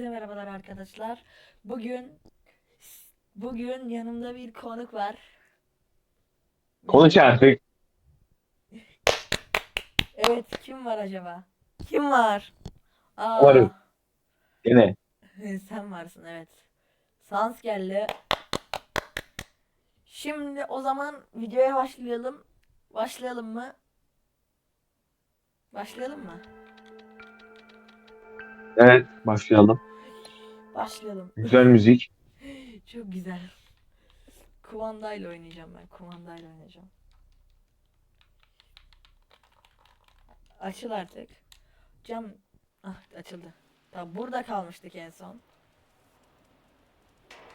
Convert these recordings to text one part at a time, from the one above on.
Herkese merhabalar arkadaşlar. Bugün bugün yanımda bir konuk var. Konuş artık. Evet, kim var acaba? Kim var? Aa, Varım. Yine. sen varsın evet. Sans geldi. Şimdi o zaman videoya başlayalım. Başlayalım mı? Başlayalım mı? Evet başlayalım. Başlayalım. Güzel müzik. Çok güzel. Kumandayla oynayacağım ben. Kumandayla oynayacağım. Açıl artık. Cam ah açıldı. Tamam burada kalmıştık en son.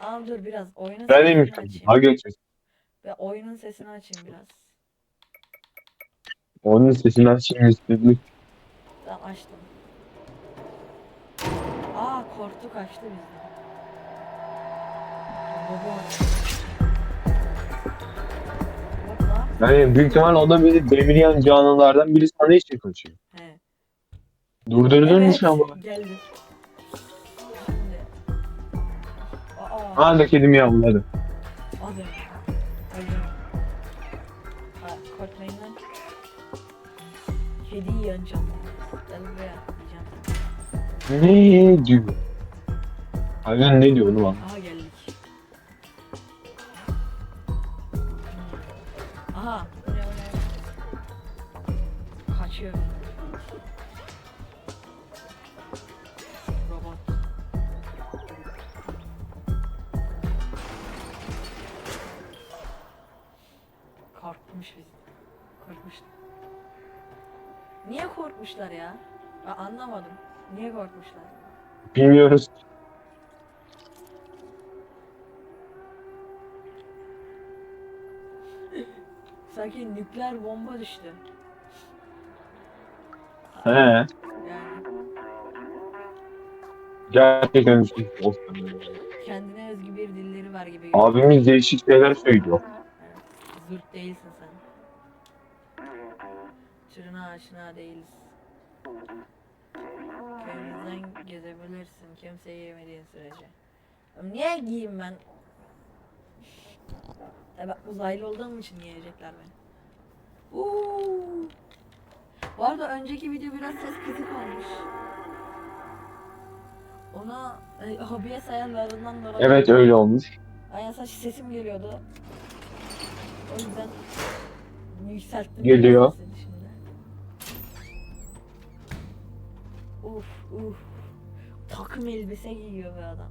Ama dur biraz oyunun Ben sesini neymiş? açayım. Ha geçeceğiz. Ve oyunun sesini açayım biraz. Onun sesinden şimdi istedik. Tamam açtım. Aa korktu kaçtı bizden. Baba. Yani büyük ihtimal o da beni demirleyen canlılardan biri sana için kaçıyor. He. Durdurdun mu Evet, sen bunu? geldi. Şimdi. Aa, Ha da kedim yavruları. hadi. Öldüm. Ha, korkmayın lan. Kediyi yanacağım. Gel buraya. Ne diyor? Hayvan ne diyor onu bana? Aha geldik. Aha. Kaçıyor. Robot. Korkmuş biz. Korkmuş. Niye korkmuşlar ya? Ben anlamadım. Niye korkmuşlar? Bilmiyoruz. Sanki nükleer bomba düştü. He. Yani Gerçekten bir şey olsun. kendine özgü bir dilleri var gibi. Abimiz değişik şeyler söylüyor. Zırt değilsin sen. Çırına aşina değiliz. Köyümüzden gezebilirsin kimseyi yemediğin sürece. Niye giyeyim ben? Ya ben uzaylı olduğum için yiyecekler beni. Uuu. Bu arada önceki video biraz ses kısık olmuş. Ona e, hobiye sayanlarından dolayı. Evet öyle olmuş. Aynen saç sesim geliyordu. O yüzden yükselttim. Geliyor. Uf uf. Takım elbise giyiyor be adam.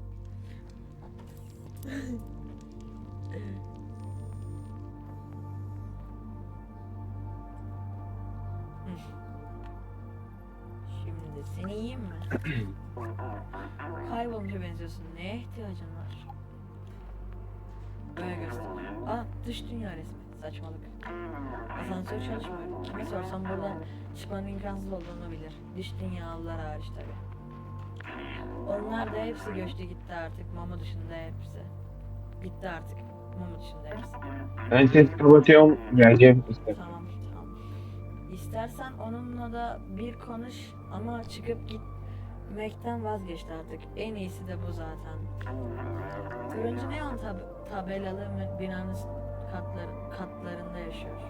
seni yiyeyim mi? Kaybolmuşa benziyorsun. Neye ihtiyacın var? Böyle göster. Aa dış dünya resmi. Saçmalık. Asansör çalışmıyor. Kime sorsam burada çıkmanın imkansız olduğunu bilir. Dış dünyalılar hariç tabi. Onlar da hepsi göçtü gitti artık. Mama dışında hepsi. Gitti artık. Mama dışında hepsi. Ben ses kapatıyorum. Geleceğim. tamam. İstersen onunla da bir konuş ama çıkıp gitmekten vazgeçti artık. En iyisi de bu zaten. Turuncu neon tab- tabelalı binanın katları, katlarında yaşıyor.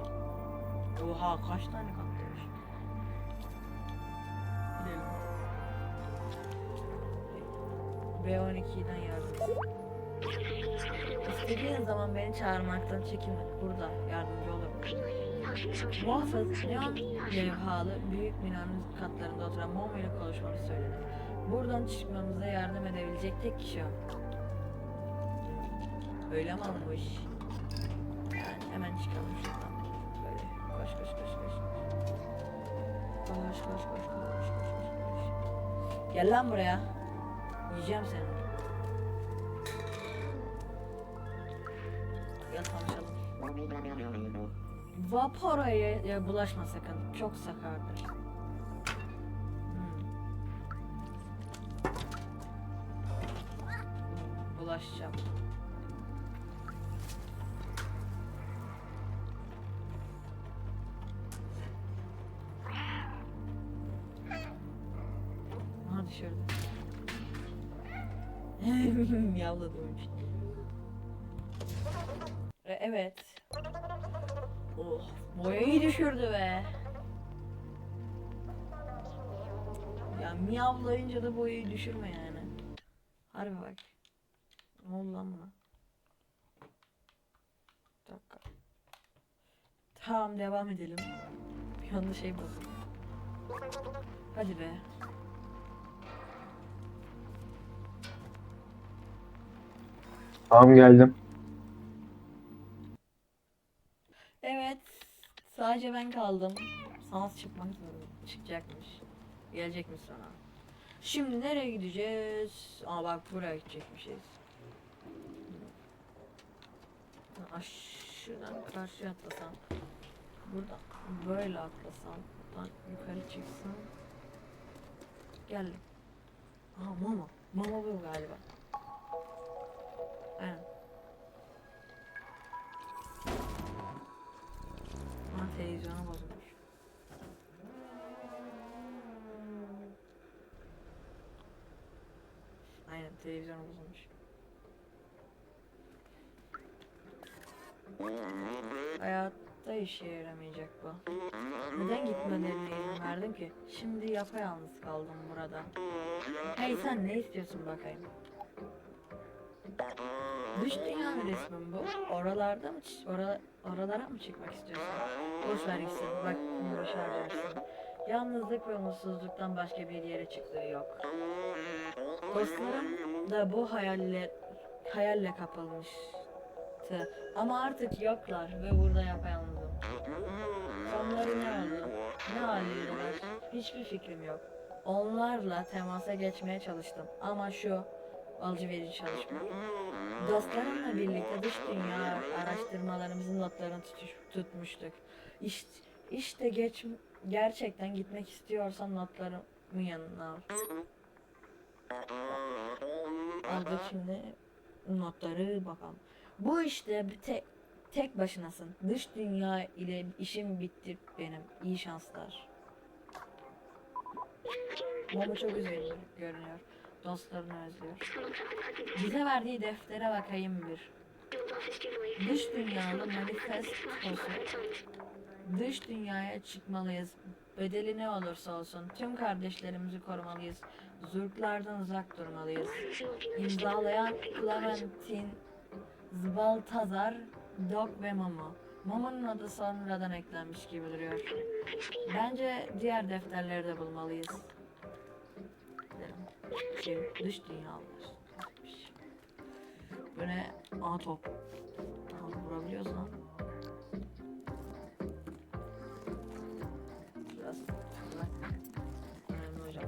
Oha kaç tane katta yaşıyor? Gidelim. B12'den yardım. İstediğin zaman beni çağırmaktan çekinme. Burada yardımcı olurum. Muhafız neon levhalı büyük binanın katlarında oturan Momo ile konuşmamı söyledi. Buradan çıkmamıza yardım edebilecek tek kişi o. Öyle mi olmuş? Yani hemen çıkalım şuradan. Böyle koş koş koş koş. Koş koş koş koş koş koş koş koş. Gel lan buraya. Yiyeceğim seni. Gel tanışalım. Vaporo'ya ya bulaşma sakın. Çok sakardır. Hmm. Bulaşacağım. Aha. Yavladım. E, evet. Boyayı düşürdü be. Ya miyavlayınca da boyayı düşürme yani. Harbi bak. Ne oldu lan buna? Bir dakika. Tamam devam edelim. Bir anda şey bozuldu. Hadi be. Tamam geldim. Sadece ben kaldım. Sans çıkmak zorunda. Çıkacakmış. Gelecekmiş sana. Şimdi nereye gideceğiz? Aa bak buraya gidecekmişiz. Aa, şuradan karşıya atlasam. Buradan böyle atlasam. Buradan yukarı çıksam. Geldim. Aa mama. Mama bu galiba. Televizyonu bozulmuş. Aynen televizyonu bozulmuş. Hayatta işe yaramayacak bu. Neden gitmelerine izin verdim ki? Şimdi yapayalnız kaldım burada. Hey sen ne istiyorsun bakayım? Dış dünya mı resmin bu? Oralarda mı, çi- ora, oralara mı çıkmak istiyorsun? Boş ver gitsin, bak bunu boş harcarsın. Yalnızlık ve umutsuzluktan başka bir yere çıktığı yok. Dostlarım da bu hayalle, hayalle kapılmıştı. Ama artık yoklar ve burada yapayalnızım. Sonları ne oldu? Ne haldeydiler? Hiçbir fikrim yok. Onlarla temasa geçmeye çalıştım ama şu alıcı verici çalışma. Dostlarımla birlikte dış dünya araştırmalarımızın notlarını tutuş, tutmuştuk. İşte, geç, gerçekten gitmek istiyorsan notlarımı yanına al. Aldık şimdi notları bakalım. Bu işte bir tek tek başınasın. Dış dünya ile işim bitti benim. İyi şanslar. Momo çok üzgün görünüyor. Dostlarını özlüyor. Bize verdiği deftere bakayım bir. Dış dünyalı manifestosu. Dış dünyaya çıkmalıyız. Bedeli ne olursa olsun tüm kardeşlerimizi korumalıyız. Zurklardan uzak durmalıyız. İmzalayan Clementine, Zbaltazar, Doc ve Momo. Momo'nun adı sonradan eklenmiş gibi duruyor. Bence diğer defterleri de bulmalıyız. Şey, dış dünyalar. Ne? Aa top. Aha, vurabiliyoruz lan. Biraz. Önemli hocam.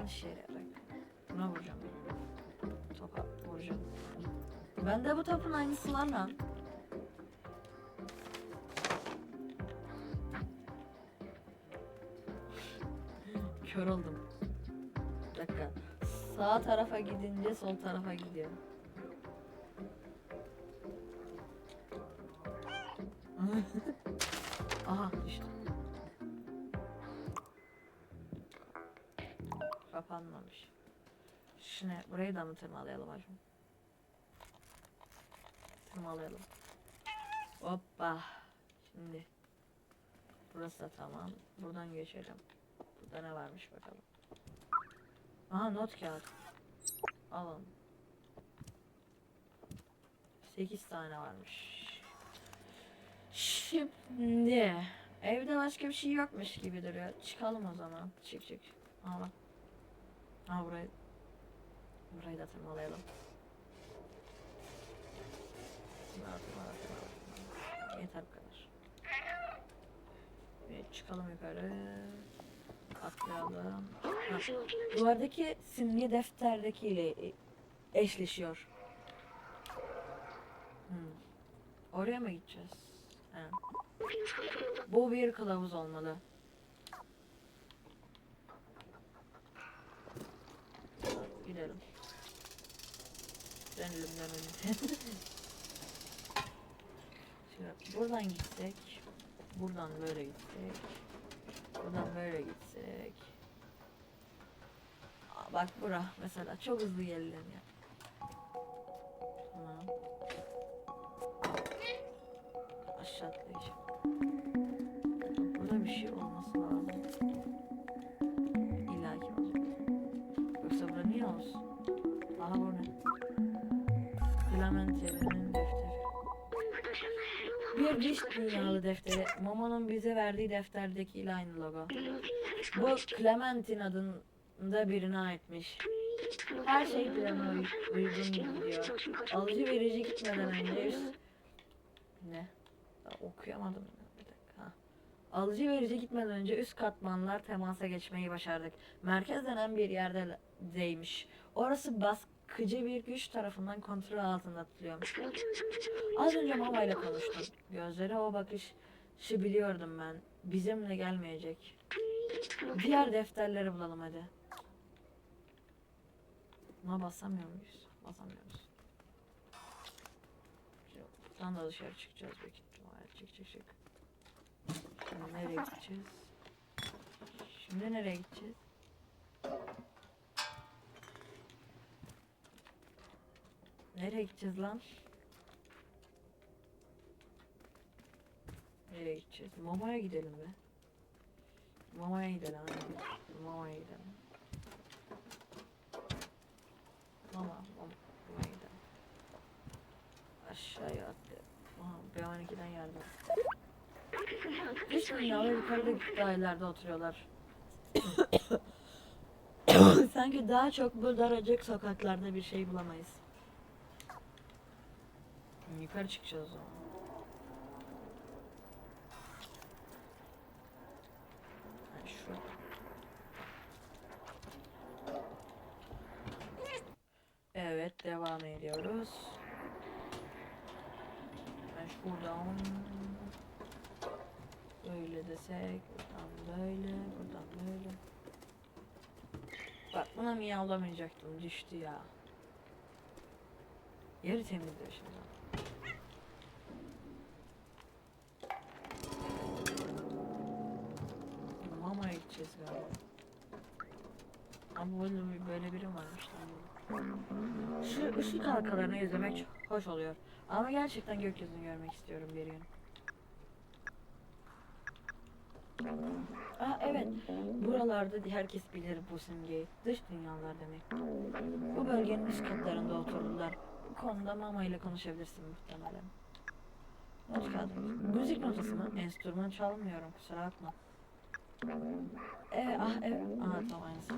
Yanlış. Topa vuracağım. Ben de bu topun aynısı lan lan. Kör oldum. Bir dakika. Sağ tarafa gidince sol tarafa gidiyor. Aha düştü. Kapanmamış. Şunu burayı da mı tırmalayalım hocam? Tırmalayalım. Hoppa. Şimdi. Burası da tamam. Buradan geçelim. Burada ne varmış bakalım. Aha not kağıt. Alalım. 8 tane varmış. Şimdi evde başka bir şey yokmuş gibi duruyor. Çıkalım o zaman. Çık çık. Bak. Aa burayı burayı da tırmalayalım. Tırmala, tırmala, tırmala. Yeter bu kadar. Evet, çıkalım yukarı. Ha, Duvardaki simge defterdeki ile e- eşleşiyor. Hmm. Oraya mı gideceğiz? He. Bu bir kılavuz olmalı. Gidelim. Dönelim dönelim. Şimdi buradan gitsek. Buradan böyle gitsek. Buradan böyle gitsek. Bak bura mesela çok hızlı gelelim ya. Tamam. Aşağı atlayacağım. Burada bir şey olması lazım. İlla ki olacak. Yoksa burada niye olsun? Aha bu ne? Clementine'in defteri. Bir diş dünyalı defteri. Momo'nun bize verdiği defterdeki ile aynı logo. Bu Clementine adında birine aitmiş. Her şey plana uy- uygun gidiyor. Alıcı verici gitmeden önce üst... Ne? Ya Okuyamadım. Bir dakika. Alıcı verici gitmeden önce üst katmanlar temasa geçmeyi başardık. Merkez denen bir yerde deymiş. Orası baskıcı bir güç tarafından kontrol altında tutuluyormuş. Az önce Mama konuştum. Gözleri o bakışı biliyordum ben. Bizimle gelmeyecek. Diğer defterleri bulalım hadi. Buna basamıyor muyuz? Basamıyoruz. Şimdi Buradan da dışarı çıkacağız büyük ihtimalle. Çık çık çık. Şimdi nereye gideceğiz? Şimdi nereye gideceğiz? Nereye gideceğiz lan? Nereye gideceğiz? Mama'ya gidelim be. Mama'ya gidelim. hadi. Mama'ya gidelim. Mama, mama, mama'ya gidelim. Aşağıya atlayalım. Aha, B12'den yardım. Üç dünyalar yukarıdaki dairelerde oturuyorlar. Sanki daha çok bu daracık sokaklarda bir şey bulamayız. Yukarı çıkacağız zaman. Evet devam ediyoruz. Ben şuradan böyle desek buradan böyle buradan böyle. Bak buna miyavlamayacaktım düştü ya. Yeri temizliyor şimdi. Gideceğiz galiba. Ama bir- böyle biri varmış. Şu ışık halkalarını izlemek hoş oluyor. Ama gerçekten gökyüzünü görmek istiyorum bir gün. Aa evet. Buralarda herkes bilir bu simgeyi. Dış dünyalar demek. Bu bölgenin üst katlarında otururlar. Bu konuda Mama ile konuşabilirsin muhtemelen. Hoş geldin. Müzik notası mı? Enstrüman çalmıyorum kusura bakma. Ee, ah evet. Aa tamam aynısı.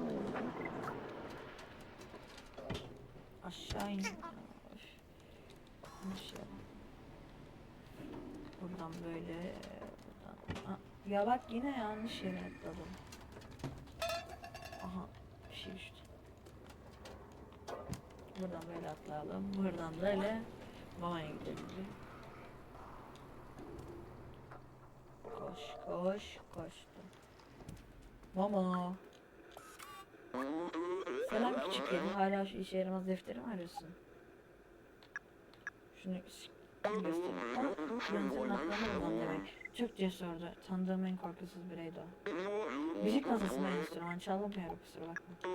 Aşağı in. Yere. Buradan böyle. Buradan. Aa, ya bak yine yanlış yere atladım. Aha bir şey düştü. Buradan böyle atlayalım. Buradan böyle Mama'ya gidelim. Koş koş koştum. Mama. Selam küçük kedi. Hala şu işe yaramaz defteri mi arıyorsun? Şunu Yöntemin aklına bulan demek. Çok cesurdu. Tanıdığım en korkusuz bireydi o. Müzik masasında enstrüman çalamıyorum kusura bakma.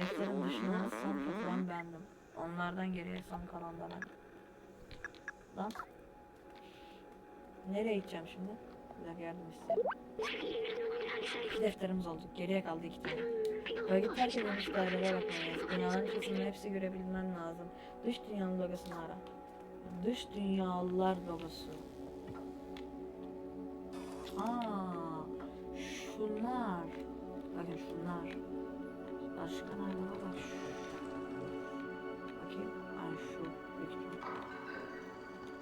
Defterin dışında son katılan bendim. Onlardan geriye son kalan da. Lan. Nereye gideceğim şimdi? Dakika yardım isterim. Defterimiz oldu. Geriye kaldı iki tane. Bölge terk edilmiş dairelere bakmalıyız. Dünyaların kesimini hepsi görebilmen lazım. Dış dünyanın logosunu ara. Dış dünyalılar logosu. Aa, şunlar. Bakın şunlar. Başka nerede? Bak şu. Bakayım. Ay şu.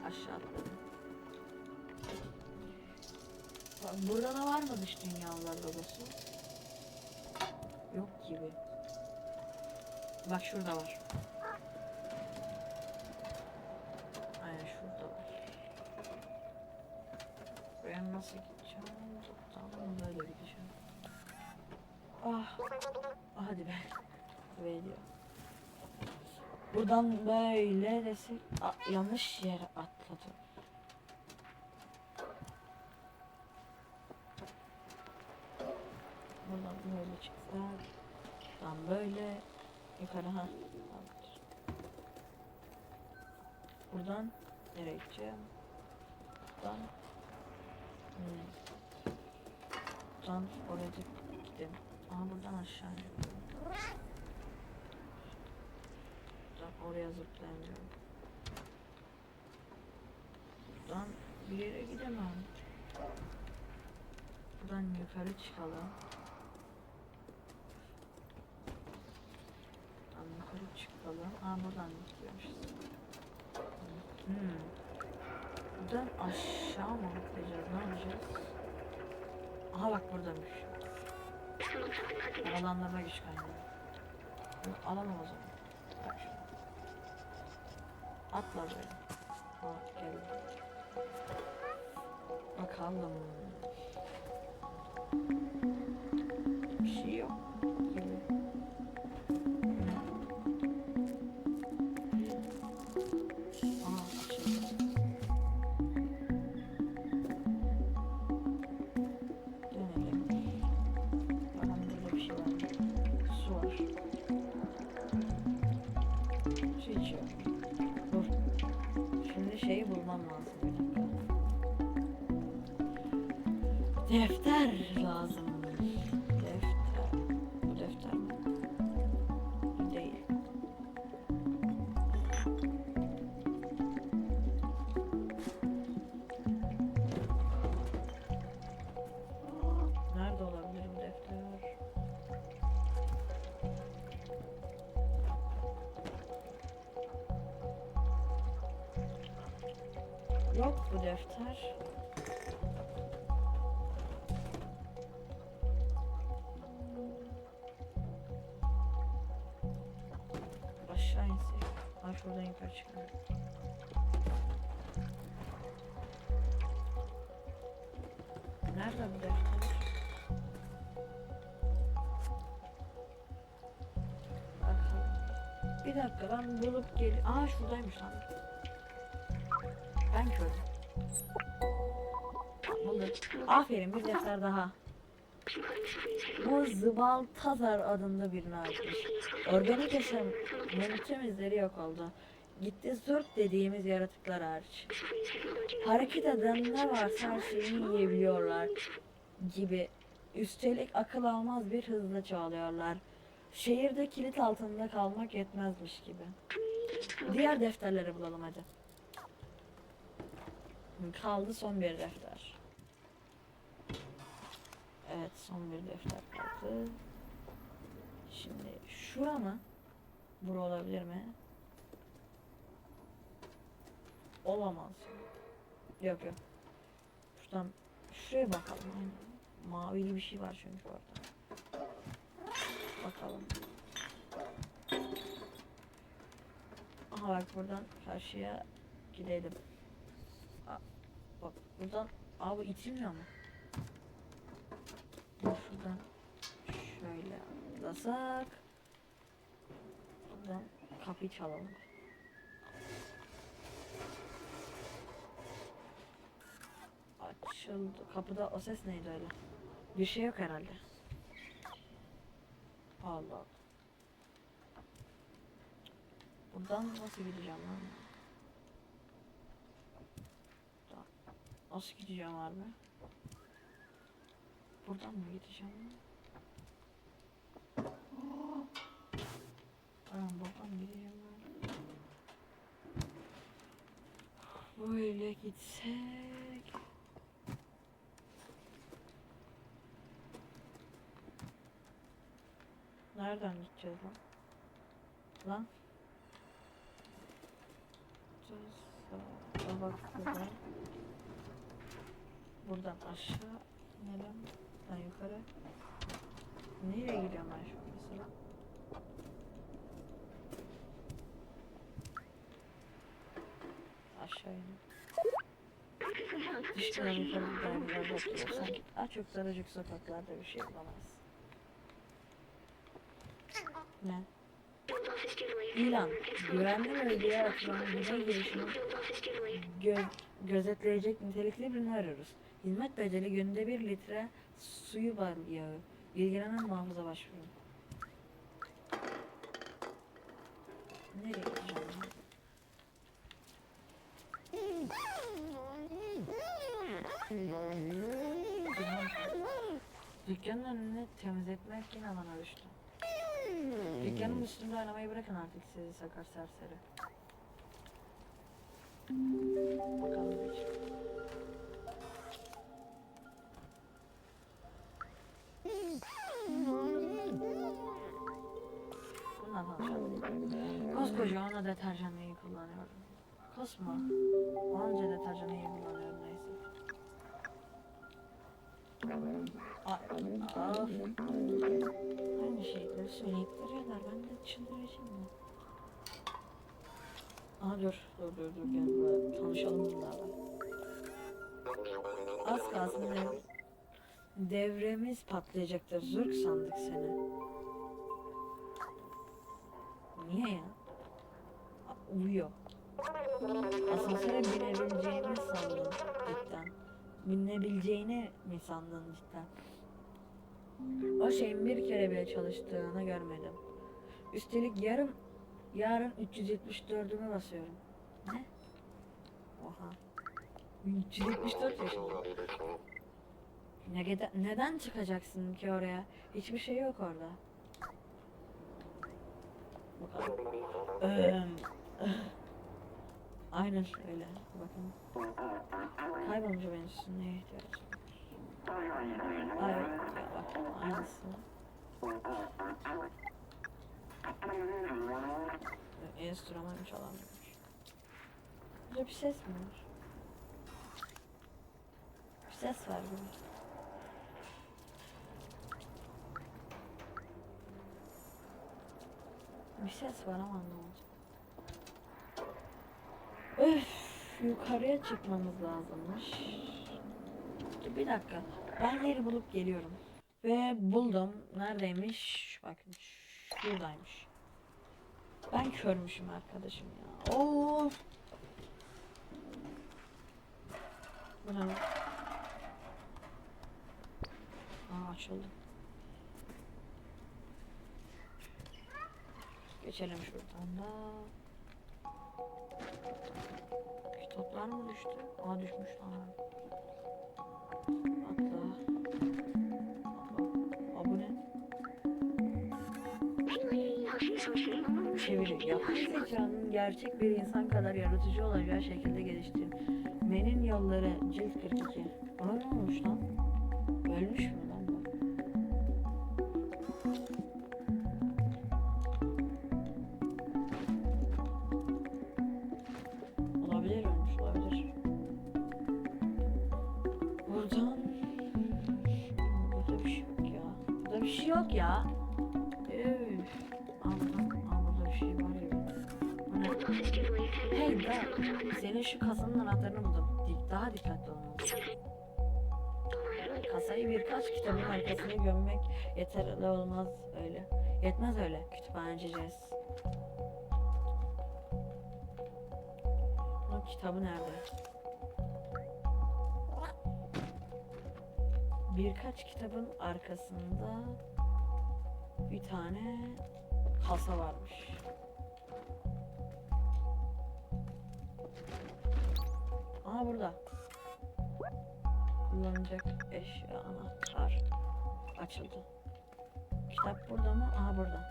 Aşağı atladım. Bak, Burada da var mı dış dünyalılar logosu? Yok gibi. Bak şurada var. Aynen şurada var. Ben nasıl gideceğim? Tamam böyle gideceğim. Ah. ah hadi be. Böyle. Buradan böyle desek. Aa, yanlış yere atladım. Böyle çıksak. Tamam böyle yukarı ha. Buradan nereye gideceğim? Buradan hmm. Buradan oraya gidelim. Aha buradan aşağı iniyorum. Buradan oraya zıplayamıyorum. Buradan bir yere gidemem. Buradan yukarı çıkalım. Buradan yukarı çıkalım. Aa buradan gidiyormuşuz. Hmm. Buradan aşağı mı atlayacağız? Ne yapacağız? Aha bak buradaymış. Havalandırma güç kaynağı. Alalım o zaman. Atla böyle. Ha gel. Bakalım. Defter lazım. Bir dakika ben bulup gel. Aa şuradaymış lan. Ben kördüm. Bulduk. Aferin bir defter daha. Bu Zıbaltazar adında birine aitmiş. Organik yaşamın tüm izleri yok oldu. Gitti zurt dediğimiz yaratıklar hariç. Hareket eden ne varsa her şeyi yiyebiliyorlar gibi. Üstelik akıl almaz bir hızla çoğalıyorlar. Şehirde kilit altında kalmak yetmezmiş gibi. Diğer defterleri bulalım hadi. Kaldı son bir defter. Evet son bir defter kaldı. Şimdi şura mı? Bura olabilir mi? Olamaz. Yok yok. Şuradan şuraya bakalım. Aynen. Mavili bir şey var çünkü orada. Bakalım. Aha bak buradan karşıya gidelim. Aa, bak buradan abi itilmiyor mu? Şuradan şöyle atlasak. Buradan kapıyı çalalım. Açıldı. Kapıda o ses neydi öyle? Bir şey yok herhalde. Allah Allah. Buradan nasıl gideceğim lan? Buradan. Nasıl gideceğim abi? Buradan mı gideceğim lan? Aynen buradan gideceğim ben? Böyle gitsek. Nereden gideceğiz lan? Lan? Sağa bak buradan. Buradan aşağı inelim. Ben yukarı. Nereye gidiyorum ben şu an mesela? Aşağı inelim. Dışkıdan yukarı dergiler bakıyorsan daha çok daracık sokaklarda bir şey bulamazsın. Ne? İlan, güvenli bölgeye atılan güney girişini gö gözetleyecek nitelikli birini arıyoruz. Hizmet bedeli günde bir litre suyu bal yağı. İlgilenen muhafaza başvurun. Nereye gideceğim? Dükkan- Dükkanın önünü temizletmek yine bana düştü. Dükkanın üstünde oynamayı bırakın artık sizi sakar serseri. Bakalım ne çıkıyor. Bundan tanışalım. Koskoca ona deterjan neyi kullanıyorum. Kosma. Onca deterjan neyi kullanıyorum neyse. Aa, aa. Şeyleri söyleyip duruyorlar. Ben de çıldıracağım ya. Aa dur, dur, dur, dur. Gel buraya. Tanışalım bunlarla. Az kalsın dev devremiz patlayacaktır. Zırk sandık seni. Niye ya? Aa, Uyuyor. Asansöre binebileceğimi sandın cidden. Binebileceğini mi sandın cidden? O şeyin bir kere bile çalıştığını görmedim. Üstelik yarım yarın 374'ümü basıyorum. Ne? Oha. 374 yaşında. Ne neden çıkacaksın ki oraya? Hiçbir şey yok orada. Eee, Aynen öyle. Bakın. Kaybolunca benim üstüne neye ihtiyacım var? Ay, aynısı. Enstrüman çalamıyormuş. Burada bir ses mi var? Bir ses var gibi. Bir ses var ama anlamadım. Öf, yukarıya çıkmamız lazımmış. Bir dakika. Ben yeri bulup geliyorum. Ve buldum. Neredeymiş? Bakın şuradaymış. Ben körmüşüm arkadaşım ya. Bu ne? Aa açıldı. Geçelim şuradan da. Kitaplar mı düştü? Aa düşmüş lan. Çeviri. Yapay zekanın gerçek bir insan kadar yaratıcı olacağı şekilde geliştirmenin yolları cilt 42. Ona ne olmuş lan? Ölmüş mü Hey da, senin şu kasanın anahtarını buldum. Daha dikkatli olmalısın. Kasayı birkaç kitabın arkasına gömmek yeterli olmaz öyle. Yetmez öyle. Kütüphaneci Jess. Kitabı nerede? Birkaç kitabın arkasında bir tane kasa varmış. Aa burada. Kullanacak eşya anahtar. Açıldı. Kitap burada mı? Aa burada.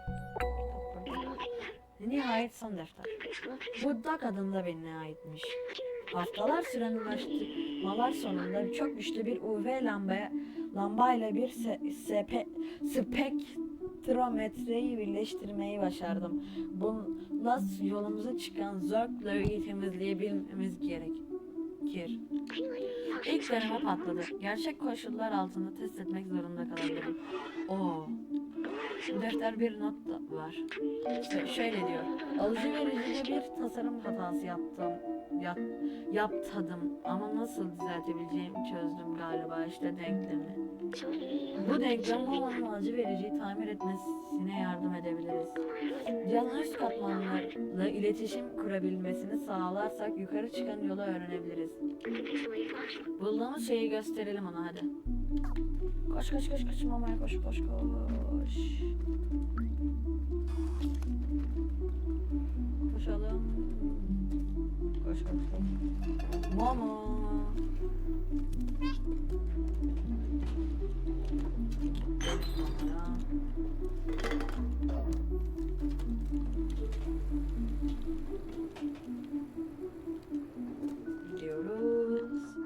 Kitap burada. Nihayet son defter. Buddak adında birine aitmiş. Haftalar süren uğraştırmalar sonunda çok güçlü bir UV lambaya lambayla bir se, sepe, spektrometreyi birleştirmeyi başardım. Bununla yolumuza çıkan zörkleri temizleyebilmemiz gerekir. İlk deneme patladı. Gerçek koşullar altında test etmek zorunda kalabilirim. Oo. Defter bir not da var. Şö- şöyle diyor. Alıcı vericide bir tasarım hatası yaptım. Yap, yaptadım ama nasıl düzeltebileceğimi çözdüm galiba işte denklemi. Bu denklem olan alıcı vericiyi tamir etmesine yardım edebiliriz. Canlı üst katmanlarla iletişim kurabilmesini sağlarsak yukarı çıkan yolu öğrenebiliriz. Bulduğumuz şeyi gösterelim ona hadi. Koş koş koş koş mamaya koş koş koş. Koşalım. Koş koş koş. Mama. Gidiyoruz.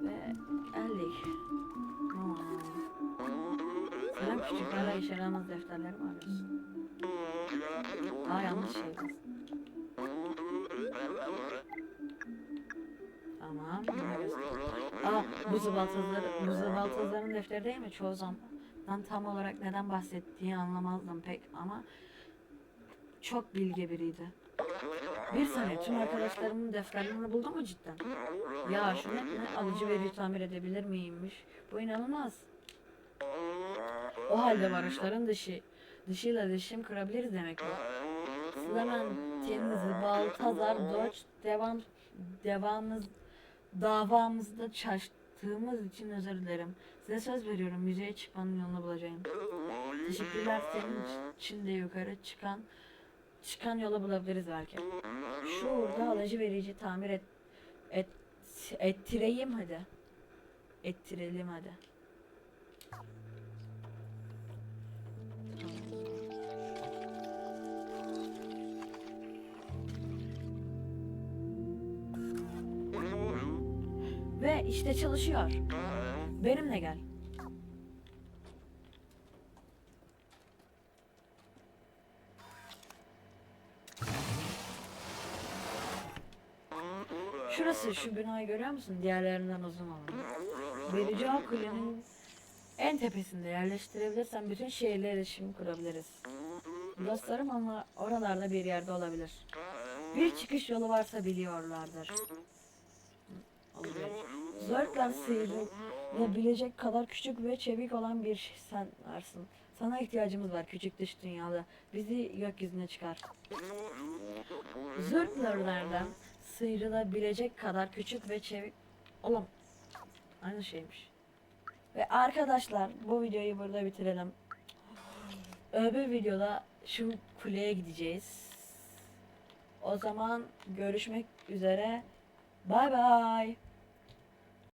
Ve geldik. Mama. Selam küçük hala işe yaramaz defterleri mi arıyorsun? Aa yanlış şey. Tamam. Aa bu zıbaltızlar, bu zıbaltızların defteri değil mi? Çoğu zaman ben tam olarak neden bahsettiğini anlamazdım pek ama çok bilge biriydi. Bir saniye tüm arkadaşlarımın defterlerini buldun mu cidden? Ya şu ne, alıcı veriyi tamir edebilir miymiş? Bu inanılmaz. O halde varoşların dışı, dışıyla iletişim kurabiliriz demek bu. Slemen, Temizli, Baltazar, Doç, devam, devamımız, davamızda çalıştığımız için özür dilerim. Size söz veriyorum müzeye çıkmanın yolunu bulacağım. Teşekkürler senin için de yukarı çıkan çıkan yolu bulabiliriz belki. Şurada alıcı verici tamir et, et ettireyim hadi. Ettirelim hadi. Ve işte çalışıyor. Benimle gel. Şurası şu binayı görüyor musun? Diğerlerinden uzun olan. Verici Kule'nin en tepesinde yerleştirebilirsen bütün şehirle iletişim kurabiliriz. Dostlarım ama oralarda bir yerde olabilir. Bir çıkış yolu varsa biliyorlardır. Olabilir. Zörkler sıyrılabilecek kadar küçük ve çevik olan bir sen varsın. Sana ihtiyacımız var küçük dış dünyada. Bizi gökyüzüne çıkar. Zörklerden sıyrılabilecek kadar küçük ve çevik... Oğlum aynı şeymiş. Ve arkadaşlar bu videoyu burada bitirelim. Öbür videoda şu kuleye gideceğiz. O zaman görüşmek üzere. Bay bay.